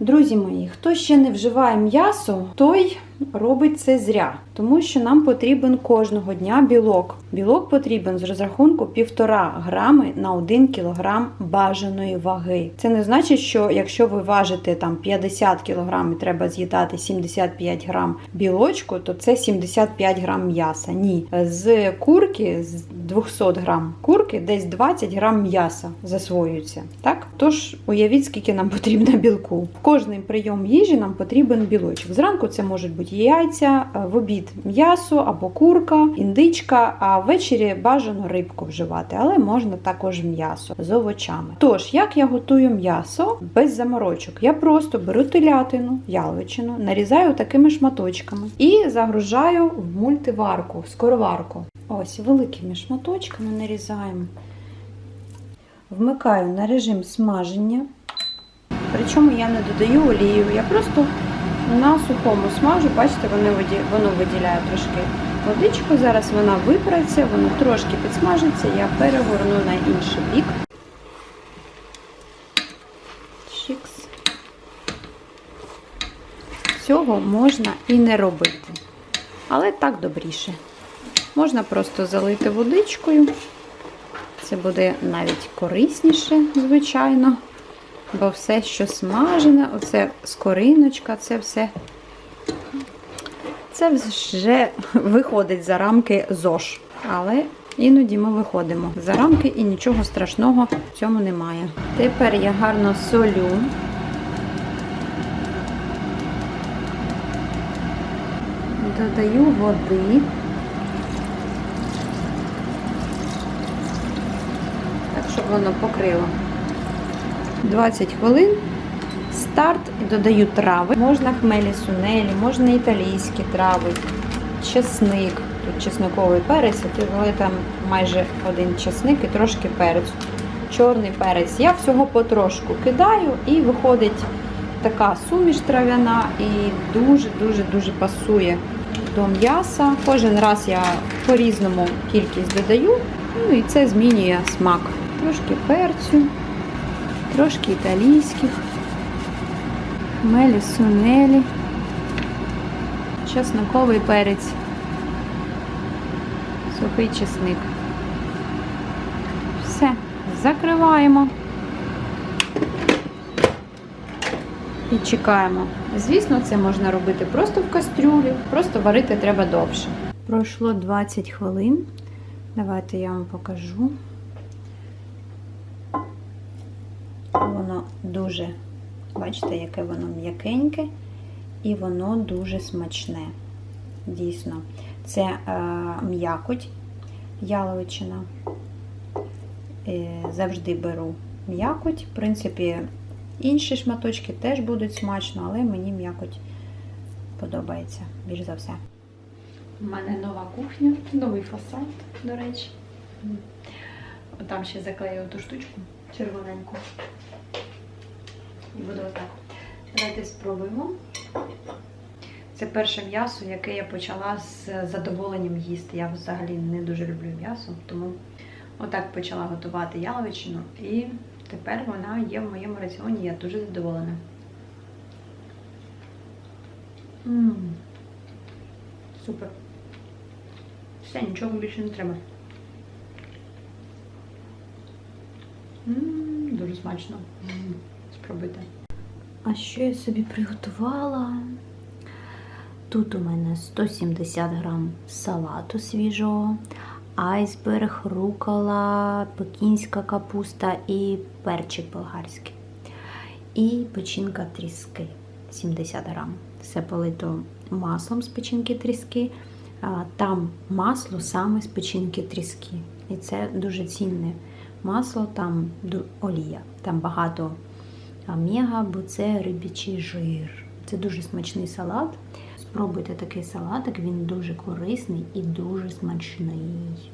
Друзі мої, хто ще не вживає м'ясо, той робить це зря, тому що нам потрібен кожного дня білок. Білок потрібен з розрахунку 1,5 грами на 1 кілограм бажаної ваги. Це не значить, що якщо ви важите там 50 кг і треба з'їдати 75 грам білочку, то це 75 грам м'яса. Ні, з курки, з 200 грам курки, десь 20 грам м'яса засвоюється. Так, тож уявіть, скільки нам потрібно білку. Кожний прийом їжі нам потрібен білочок. Зранку це можуть бути яйця, в обід м'ясо або курка, індичка, а ввечері бажано рибку вживати, але можна також м'ясо з овочами. Тож, як я готую м'ясо без заморочок? Я просто беру телятину, яловичину, нарізаю такими шматочками і загружаю в мультиварку, в скороварку. Ось великими шматочками нарізаємо. Вмикаю на режим смаження. Причому я не додаю олію, я просто на сухому смажу, бачите, воно, виділяє трошки водичку. Зараз вона випрається, воно трошки підсмажиться, я перегорну на інший бік. Чікс. Цього можна і не робити, але так добріше. Можна просто залити водичкою. Це буде навіть корисніше, звичайно. Бо все, що смажене, оце скориночка, це все це вже виходить за рамки ЗОЖ. Але іноді ми виходимо за рамки і нічого страшного в цьому немає. Тепер я гарно солю. Додаю води. Щоб воно покрило. 20 хвилин. Старт додаю трави. Можна хмелі сунелі, можна італійські трави, чесник. Тут чесниковий перець, але там майже один чесник і трошки перцю. Чорний перець. Я всього потрошку кидаю і виходить така суміш трав'яна і дуже-дуже дуже пасує до м'яса. Кожен раз я по-різному кількість додаю, ну і це змінює смак. Трошки перцю трошки італійських, мелі сунелі, чесноковий перець, сухий чесник. Все, закриваємо і чекаємо. Звісно, це можна робити просто в кастрюлі, просто варити треба довше. Пройшло 20 хвилин. Давайте я вам покажу. Дуже, бачите, яке воно м'якеньке, і воно дуже смачне. Дійсно, це е, м'якоть яловичина. Е, завжди беру м'якоть. В принципі, інші шматочки теж будуть смачно, але мені м'якоть подобається більш за все. У мене нова кухня, новий фасад, до речі. Там ще заклею ту штучку червоненьку. І буду отак. Давайте спробуємо. Це перше м'ясо, яке я почала з задоволенням їсти. Я взагалі не дуже люблю м'ясо, тому отак почала готувати яловичину. І тепер вона є в моєму раціоні, я дуже задоволена. М, Супер. Все, нічого більше не треба. М, Дуже смачно. Спробуйте. А що я собі приготувала? Тут у мене 170 грам салату свіжого, айсберг, рукола, пекінська капуста і перчик болгарський. І печінка тріски 70 грам. Все полито маслом з печінки тріски. Там масло саме з печінки тріски. І це дуже цінне масло, там олія. Там багато омега, бо це рибічий жир. Це дуже смачний салат. Спробуйте такий салатик, він дуже корисний і дуже смачний.